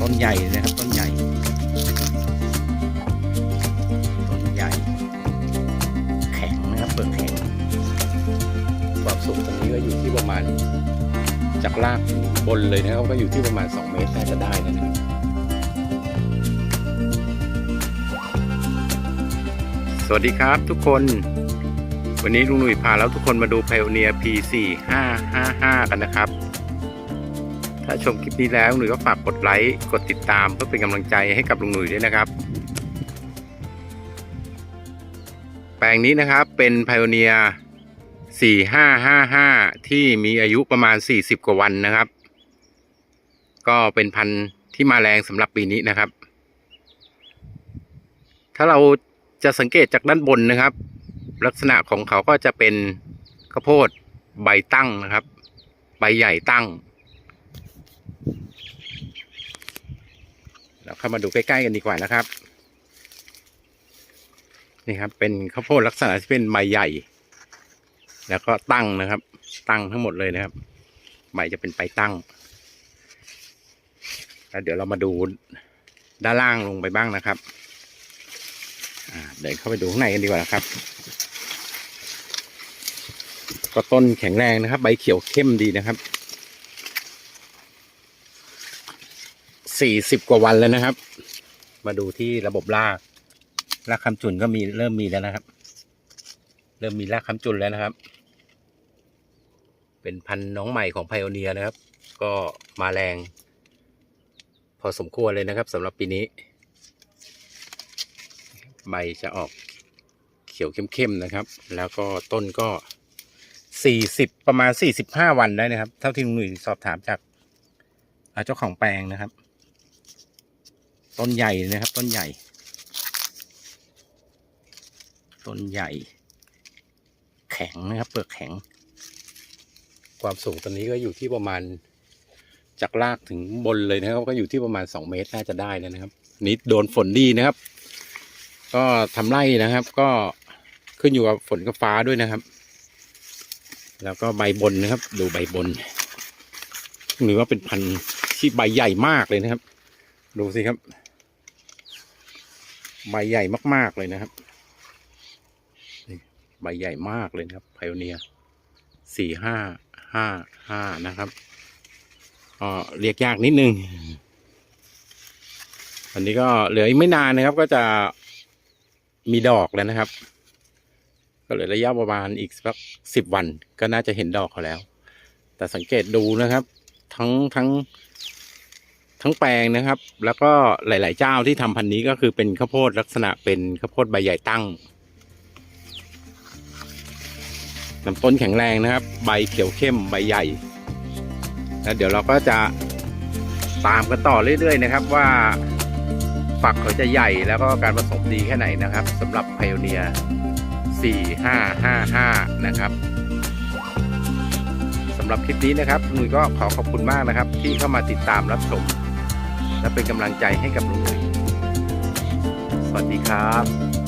ต้นใหญ่เลยนะครับต้นใหญ่ ต้นใหญ่ แข็งนะครับเปลือกแข็งความสูงตรงนี้ก็อยู่ที่ประมาณ จากรากถึงบนเลยนะครับก็อยู่ที่ประมาณ 2 เมตรน่าจะได้นะครับสวัสดีครับทุกคนวันนี้ลุงหนุ่ยพาแล้วทุกคนมาดู Pioneer P4555 กันนะครับ ถ้าชมคลิปนี้แล้วหนุ่ยก็ฝากกดไลค์ กดติดตามเพื่อเป็นกำลังใจให้กับลุงหนุ่ยด้วยนะครับ แปลงนี้นะครับเป็น Pioneer 4555 ที่มีอายุประมาณ 40 กว่าวันนะครับ ก็เป็นพันธุ์ที่มาแรงสำหรับปีนี้นะครับ ถ้าเราจะสังเกตจากด้านบนนะครับ ลักษณะของเขาก็จะเป็นข้าวโพดใบตั้งนะครับ ใบใหญ่ตั้ง เราเข้ามาดูใกล้ๆกันดีกว่านะครับ นี่ครับ เป็นข้าวโพดลักษณะที่เป็นใบใหญ่ แล้วก็ตั้งนะครับ ตั้งทั้งหมดเลยนะครับ ใบจะเป็นใบตั้ง แล้วเดี๋ยวเรามาดูด้านล่างลงไปบ้างนะครับอ่าเดินเข้าไปดูข้างในกันดีกว่านะครับ ก็ต้นแข็งแรงนะครับ ใบเขียวเข้มดีนะครับ สี่สิบกว่าวันแล้วนะครับ มาดูที่ระบบรากรากคำจุนก็มีเริ่มมีแล้วนะครับ เริ่มมีรากคำจุนแล้วนะครับ เป็นพันน้องใหม่ของไพโอเนียนะครับ ก็มาแรง พอสมควรเลยนะครับสำหรับปีนี้ ใบจะออกเขียวเข้มๆนะครับ แล้วก็ต้นก็สี่สิบประมาณสี่สิบห้าวันได้นะครับ เท่าที่ลุงหนุ่ยสอบถามจากเจ้าของแปลงนะครับ ต้นใหญ่นะครับ ต้นใหญ่ ต้นใหญ่ แข็งนะครับ เปลือกแข็ง ความสูงตอนนี้ก็อยู่ที่ประมาณ จากรากถึงบนเลยนะครับ ก็อยู่ที่ประมาณสองเมตรน่าจะได้แล้วนะครับนี่โดนฝนดีนะครับ ก็ทำไร่นะครับ ก็ขึ้นอยู่กับฝนกับฟ้าด้วยนะครับ แล้วก็ใบบนนะครับ ดูใบบนหรือว่าเป็นพันธุ์ที่ใบใหญ่มากเลยนะครับ ดูสิครับ ใบใหญ่มาก ๆ เลยนะครับใบใหญ่มากเลยนะครับไพโอเนียสี่ห้าห้าห้านะครับก็เรียกยากนิดนึง อันนี้ก็เหลืออีกไม่นานนะครับ ก็จะมีดอกแล้วนะครับ ก็เหลือระยะประมาณอีกสักสิบวัน ก็น่าจะเห็นดอกเขาแล้ว แต่สังเกตดูนะครับ ทั้งทั้ง ทั้งแปลงนะครับ แล้วก็หลาย ๆ เจ้าที่ทำพันธุ์นี้ก็คือเป็นข้าวโพดลักษณะเป็นข้าวโพดใบใหญ่ตั้งลำต้นแข็งแรงนะครับ ใบเขียวเข้มใบใหญ่ แล้วเดี๋ยวเราก็จะตามกันต่อเรื่อย ๆ นะครับว่าฝักเขาจะใหญ่แล้วก็การผสมดีแค่ไหนนะครับสำหรับไพโอเนีย 4555 นะครับสำหรับคลิปนี้นะครับหนุ่ยก็ขอขอบคุณมากนะครับ ที่เข้ามาติดตามรับชม และเป็นกำลังใจให้กับลุงหนุ่ยสวัสดีครับ